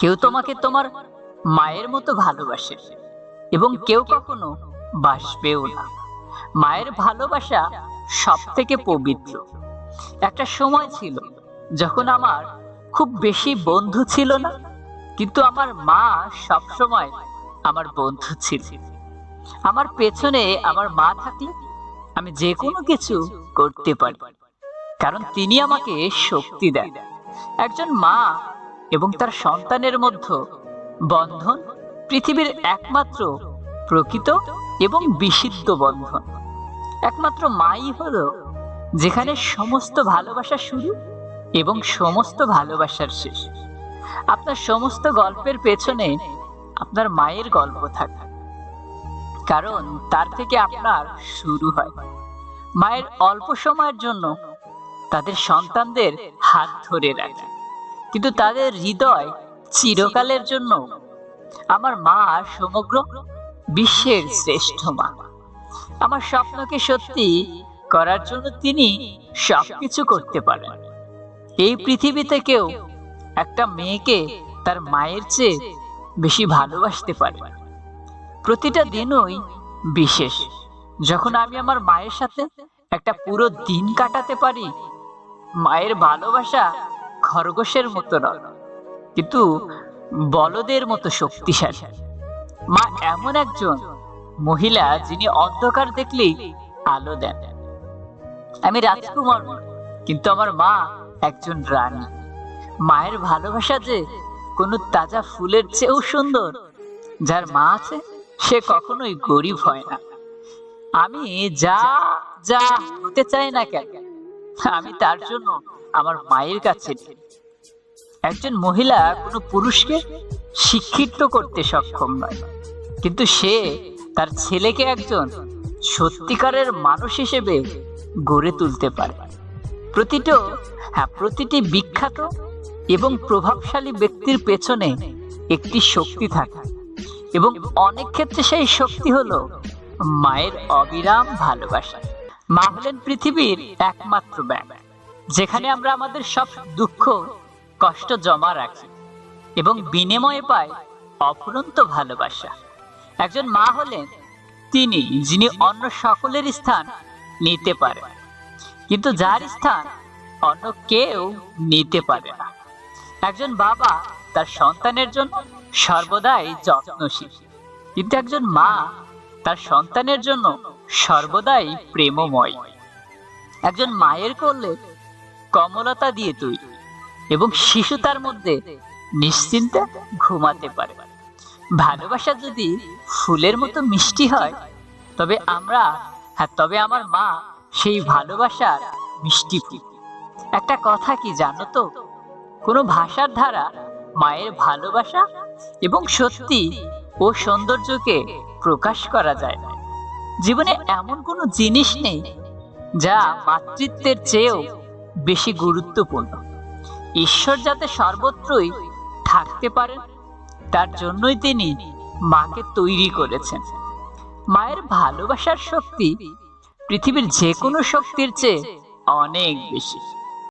কেউ তোমাকে তোমার মায়ের মতো ভালোবাসে এবং কেউ কখনো বাসবেও না। মায়ের ভালোবাসা সব থেকে পবিত্র। একটা সময় ছিল যখন আমার খুব বেশি বন্ধু ছিল না, কিন্তু আমার মা সব সময় আমার বন্ধু ছিল। আমার পেছনে আমার মা থাকলে আমি যে কোনো কিছু করতে পারি, কারণ তিনি আমাকে শক্তি দেন। একজন মা এবং তার সন্তানের মধ্যে বন্ধন পৃথিবীর একমাত্র প্রকৃত এবং বিশুদ্ধ বন্ধন। একমাত্র মাই হলো যেখানে সমস্ত ভালোবাসা শুরু এবং সমস্ত ভালোবাসার শেষ। আপনার সমস্ত গল্পের পেছনে আপনার মায়ের গল্প থাকে। কারণ তার থেকে আপনার শুরু হয়। মায়ের অল্প সময়ের জন্য তাদের সন্তানদের হাত ধরে রাখে। কিন্তু তাদের হৃদয় চিরকালের জন্য আমার মা সমগ্র বিশ্বের শ্রেষ্ঠ মা। আমার স্বপ্নকে সত্যি করার জন্য তিনি সবকিছু করতে পারেন। এই পৃথিবীতে কেউ একটা মেয়েকে তার মায়ের চেয়ে বেশি ভালোবাসতে পারে। প্রতিটা দিনই বিশেষ। যখন আমি আমার মায়ের সাথে একটা পুরো দিন কাটাতে পারি, মায়ের ভালোবাসা খরগোশের মতো নয় কিন্তু বলদের মতো শক্তিশালী। মা এমন একজন মহিলা যিনি অন্ধকার দেখলেই আলো দেন। আমি রাজকুমার, কিন্তু আমার মা একজন রানী। মায়ের ভালোবাসা যে কোনো তাজা ফুলের চেয়েও সুন্দর, যার মা আছে, সে কখনোই গরিব হয় না। আমি যা যা হতে চাই না কেন আমি তার জন্য আমার মায়ের কাছে একজন মহিলা কোনো পুরুষকে শিক্ষিত করতে সক্ষম নয়। কিন্তু সে তার ছেলেকে একজন সত্যিকারের মানুষ হিসেবে গড়ে তুলতে পারে। প্রতিটা হ্যাঁ প্রতিটি বিখ্যাত এবং প্রভাবশালী ব্যক্তির পেছনে একটি শক্তি থাকে এবং অনেক ক্ষেত্রে সেই শক্তি হলো মায়ের অবিরাম ভালোবাসা। মা হলেন পৃথিবীর একমাত্র ব্যাগ, যেখানে আমরা আমাদের সব দুঃখ, কষ্ট জমা রাখি এবং বিনিময়ে পাই অফুরন্ত ভালোবাসা। একজন মা হলেন তিনি, যিনি অন্য সকলের স্থান নিতে পারেন কিন্তু যার স্থান অন্য কেউ নিতে পারে না। একজন বাবা তার সন্তানের জন্য সর্বদাই যত্নশীল, কিন্তু একজন মা তার সন্তানের জন্য সর্বদাই প্রেমময়। একজন মায়ের করলে কমলতা দিয়ে তৈরি এবং শিশু তার মধ্যে নিশ্চিন্তে ঘুমাতে পারে। ভালোবাসা যদি ফুলের মতো মিষ্টি হয়, তবে আমরা হ্যাঁ তবে আমার মা সেই ভালোবাসার মিষ্টি ফুল। একটা কথা কি জানো তো? কোনো ভাষার ধারা মায়ের ভালোবাসা এবং সত্যি ও সৌন্দর্যকে প্রকাশ করা যায় না। জীবনে এমন কোনো জিনিস নেই যা মাতৃত্বের চেয়েও বেশি গুরুত্বপূর্ণ। ঈশ্বর যাতে সর্বত্রই থাকতে পারেন, তার জন্যই তিনি মাকে তৈরি করেছেন। মায়ের ভালোবাসার শক্তি পৃথিবীর যে কোনো শক্তির চেয়ে অনেক বেশি।